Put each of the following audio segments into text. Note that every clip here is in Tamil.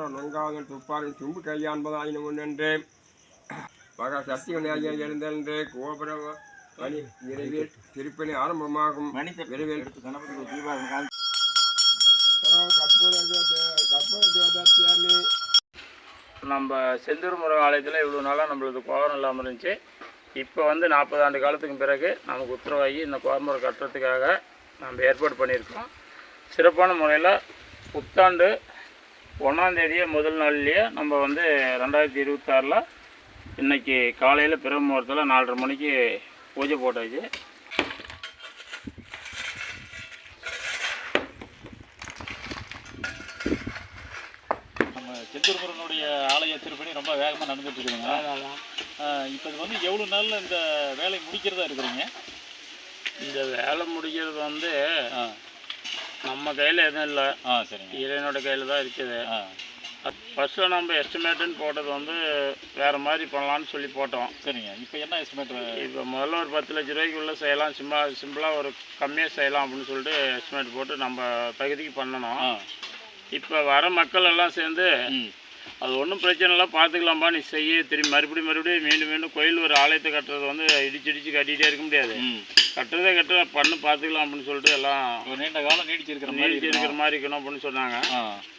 நொங்காவதன் துப்பாரும் தும்பு கையான்பதாயினும் முன்னென்று மகா சக்திவனாகிய எழுந்தென்று கோபுர மணி விரைவில் திருப்பணி ஆரம்பமாகும் விரைவில் நம்ம செந்தூர் முருகன் ஆலயத்தில் இவ்வளோ நாளாக நம்மளுக்கு கோபுரம் இல்லாமல் இருந்துச்சு. இப்போ வந்து நாற்பது ஆண்டு காலத்துக்கு பிறகு நமக்கு உத்தரவாகி இந்த கோபுரம் கட்டுறதுக்காக நம்ம ஏற்பாடு பண்ணியிருக்கோம். சிறப்பான முறையில் புத்தாண்டு ஒன்றாந்தேதியே முதல் நாள்லேயே நம்ம வந்து ரெண்டாயிரத்தி இருபத்தாறில் இன்றைக்கி காலையில் பிற முகூர்த்தத்தில் நாலரை மணிக்கு பூஜை போட்டாச்சு. முருகனுடைய ஆலய திருப்பணி ரொம்ப வேகமாக நடந்துட்டு இருக்குதுங்க. இப்போ இது வந்து எவ்வளோ நாளில் இந்த வேலை முடிக்கிறதா இருக்கிறீங்க? இந்த வேலை முடிக்கிறது வந்து நம்ம கையில் எதுவும் இல்லை. ஆ சரிங்க. இறைவனோட கையில் தான் இருக்குது. ஃபஸ்ட்டு நம்ம எஸ்டிமேட்டுன்னு போட்டது வந்து வேறு மாதிரி பண்ணலான்னு சொல்லி போட்டோம். சரிங்க. இப்போ என்ன எஸ்டிமேட் இப்போ முதல்ல ஒரு பத்து லட்ச ரூபாய்க்குள்ளே செய்யலாம். சிம்பிளா சிம்பிளாக ஒரு கம்மியாக செய்யலாம் அப்படின்னு சொல்லிட்டு எஸ்டிமேட் போட்டு நம்ம தகுதிக்கு பண்ணணும். இப்போ வர மக்கள் எல்லாம் சேர்ந்து அது ஒன்றும் பிரச்சனை இல்லை பார்த்துக்கலாம்பா நீ செய்ய. திரும்பி மறுபடியும் மறுபடியும் மீண்டும் மீண்டும் கோயில் ஒரு ஆலயத்தை கட்டுறது வந்து இடிச்சு இடிச்சு கட்டிகிட்டே இருக்க முடியாது. கட்டுறதே கட்டுற பண்ணு பார்த்துக்கலாம் அப்படின்னு சொல்லிட்டு எல்லாம் ஒரு நீண்ட காலம் நீடிச்சிருக்கிற மாதிரி நீடிச்சு இருக்கிற இருக்கணும். மாதிரி இருக்கணும் அப்படின்னு சொன்னாங்க.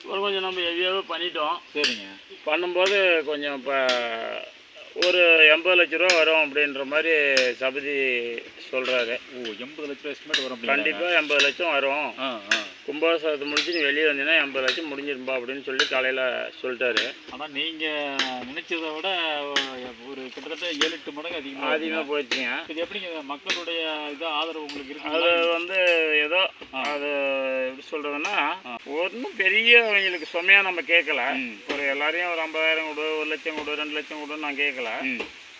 ஒரு கொஞ்சம் நம்ம ஹெவியாகவே பண்ணிட்டோம். சரிங்க. பண்ணும்போது கொஞ்சம் இப்போ ஒரு எண்பது லட்ச ரூபா வரும் அப்படின்ற மாதிரி சபதி சொல்கிறாரு ஓ எண்பது லட்ச ரூபா எஸ்டிமேட் வரும்? கண்டிப்பாக எண்பது லட்சம் வரும். ஆ கும்பாபிஷேகத்தை முடிச்சு நீ வெளியே வந்தீங்கன்னா எண்பது லட்சம் முடிஞ்சிருப்பா அப்படின்னு சொல்லி காலையில் சொல்லிட்டாரு. ஆனால் நீங்கள் நினைச்சதை விட ஒரு கிட்டத்தட்ட ஏழு எட்டு மடங்கு அதிகமாக அதிகமாக போயிடுச்சுங்க. இது எப்படிங்க மக்களுடைய இது ஆதரவு உங்களுக்கு அது இருக்கு வந்து ஏதோ. அது எப்படி சொல்கிறதுன்னா. ஒன்றும் பெரிய அவங்களுக்கு சுமையாக நம்ம கேட்கல ஒரு எல்லாரையும் ஒரு ஐம்பதாயிரம் கொடு ஒரு லட்சம் கொடு ரெண்டு லட்சம் கொடுன்னு நான் கேட்கல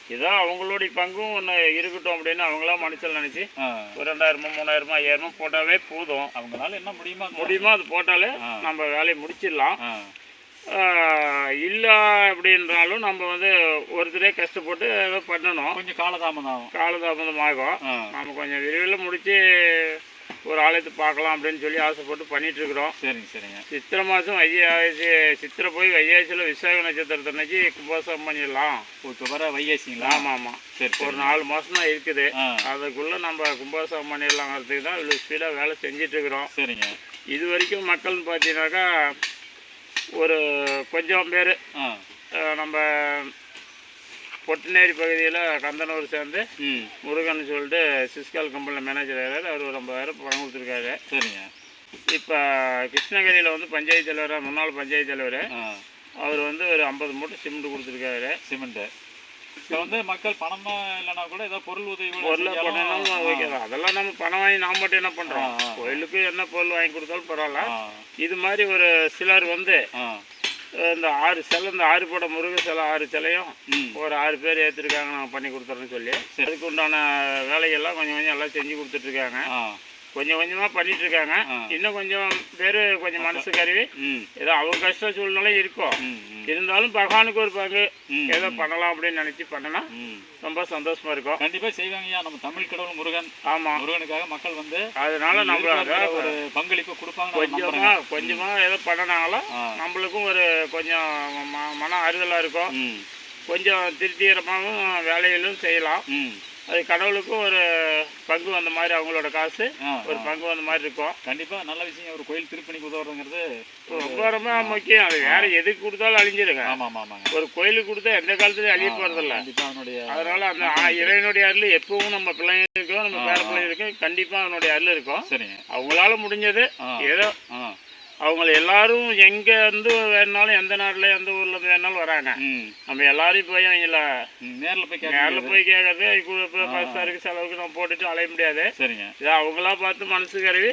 ஏதோ அவங்களுடைய பங்கும் ஒன்று இருக்கட்டும் அப்படின்னு அவங்களா மனசில் நினச்சி ஒரு ரெண்டாயிரமோ மூணாயிரமோ ஐயாயிரமோ போட்டாவே போதும். அவங்களால என்ன முடியுமா? முடியுமோ? அது போட்டாலே. நம்ம வேலையை முடிச்சிடலாம். இல்லை அப்படின்றாலும் நம்ம வந்து ஒருத்தரே கஷ்டப்பட்டு ஏதோ பண்ணணும். கொஞ்சம் காலதாமதம் ஆகும். காலதாமதமாகும் ஆ. நம்ம கொஞ்சம் விரைவில் முடித்து ஒரு ஆலயத்தை பார்க்கலாம் அப்படின்னு சொல்லி ஆசைப்பட்டு பண்ணிட்டு இருக்கிறோம் சரிங்க சரிங்க. சித்திரை மாதம் வைகாசி சித்திரை போய் வைகாசியில் விசாக நட்சத்திரத்தன்னைக்கு கும்பாசம் பண்ணிடலாம். இப்போ வர வைகாசிங்களா? ஆமாம். ஆமாம் சரி. ஒரு நாலு மாதம் தான் இருக்குது. அதுக்குள்ளே நம்ம கும்பாசம் பண்ணிடலாங்கிறதுக்கு தான் இவ்வளோ ஸ்பீடாக வேலை செஞ்சிட்டு இருக்கிறோம் சரிங்க. இது வரைக்கும் மக்கள்னு பார்த்தீங்கன்னாக்கா ஒரு கொஞ்சம் பேர் நம்ம பொட்டுநேரி பகுதியில் கந்தனூர் சேர்ந்து முருகன் சொல்லிட்டு சிஸ்கால் கம்பெனியில் மேனேஜர் ஆகிறாரு அவர் ஒரு ஐம்பதாயிரம் பணம் கொடுத்துருக்காரு. சரிங்க. இப்போ கிருஷ்ணகிரியில் வந்து பஞ்சாயத்து தலைவர் முன்னாள் பஞ்சாயத்து தலைவர். அவர் வந்து ஒரு ஐம்பது மூட்டை சிமெண்ட் கொடுத்துருக்காரு. சிமெண்ட்டு இப்போ வந்து மக்கள் பணமா இல்லைனா கூட ஏதோ பொருள் உதவி பொருளை பண்ணணும் வைக்கலாம் அதெல்லாம் நம்ம பணம் வாங்கி நாம் மட்டும் என்ன பண்ணுறோம். கோயிலுக்கு என்ன பொருள் வாங்கி கொடுத்தாலும் பரவாயில்ல. இது மாதிரி ஒரு சிலர் வந்து இந்த ஆறு சிலை இந்த ஆறு போட முருக சிலை ஆறு சிலையும் ஒரு ஆறு பேர் ஏற்றிருக்காங்க நாங்கள் பண்ணி கொடுத்துறோன்னு சொல்லி. அதுக்கு உண்டான வேலைகள்லாம் கொஞ்சம் கொஞ்சம் எல்லாம் செஞ்சு கொடுத்துட்ருக்காங்க கொஞ்சம் கொஞ்சமாக பண்ணிட்டு இருக்காங்க. இன்னும் கொஞ்சம் பேர் கொஞ்சம் மனசு கருவி. ஏதோ அவங்க கஷ்ட சூழ்நிலை இருக்கும் இருந்தாலும் பகவானுக்கு ஒரு பங்கு. ஏதோ பண்ணலாம் அப்படின்னு நினச்சி பண்ணினா ரொம்ப சந்தோஷமா இருக்கும். கண்டிப்பா செய்வாங்கய்யா நம்ம தமிழ் கடவுள் முருகன். ஆமாம் முருகனுக்காக மக்கள் வந்து அதனால நம்ம இருக்கிற அதை ஒரு பங்களிப்பு கொடுப்பாங்க கொஞ்சமா கொஞ்சமா ஏதோ பண்ணினாலும். நம்மளுக்கும் ஒரு கொஞ்சம் மன ஆறுதலாக இருக்கும். கொஞ்சம் திருப்திகரமாகவும் வேலைகளும் செய்யலாம். அது கடவுளுக்கும் ஒரு பங்கு வந்த மாதிரி அவங்களோட காசு ஒரு. பங்கு வந்த மாதிரி இருக்கும். கண்டிப்பா நல்ல விஷயம். ஒரு கோயில் திருப்பணிக்கு உதவுறதுங்கிறது ரொம்ப ரொம்ப முக்கியம். அது வேற எதுக்கு கொடுத்தாலும் அழிஞ்சிருங்க. ஆமா ஆமா ஒரு கோயிலுக்கு கொடுத்தா எந்த காலத்துலயும் அழிய போறதில்ல. அதனால அந்த இறைவனுடைய அருள் எப்பவும் நம்ம பிள்ளைங்களுக்கும் நம்ம பேர. பிள்ளைங்களுக்கும் கண்டிப்பா அவனுடைய அருள் இருக்கும். சரிங்க. அவங்களால முடிஞ்சது ஏதோ ஆ அவங்க எல்லாரும் எங்க இருந்து வேணாலும் எந்த நாட்டுல எந்த ஊர்ல இருந்து வேணாலும் வராங்க நம்ம எல்லாரையும் போய் அவங்கள நேர்ல போய் நேரில் போய் கேட்கறது ஆ. பஸ்ஸாருக்கு செலவுக்கு நம்ம போட்டுட்டு அலைய முடியாது. சரிங்க. இதை அவங்களா பார்த்து மனசு கருவி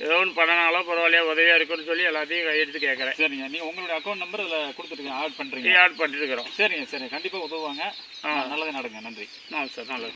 ஏதோ ஒன்று பண்ணனாலோ பரவாயில்லையா உதவியா இருக்குன்னு சொல்லி எல்லாத்தையும் கையெடுத்து கேட்குறேன். சரிங்க. நீங்க உங்களுடைய அக்கௌண்ட் நம்பர் அதில் கொடுத்துருக்கீங்க ஆட் பண்றீங்க. ஆட் பண்ணிட்டு இருக்கிறோம். சரிங்க சரி. கண்டிப்பா உதவுவாங்க. ஆ. நல்லது நடங்க. நன்றி. ஆ சார். நல்லது.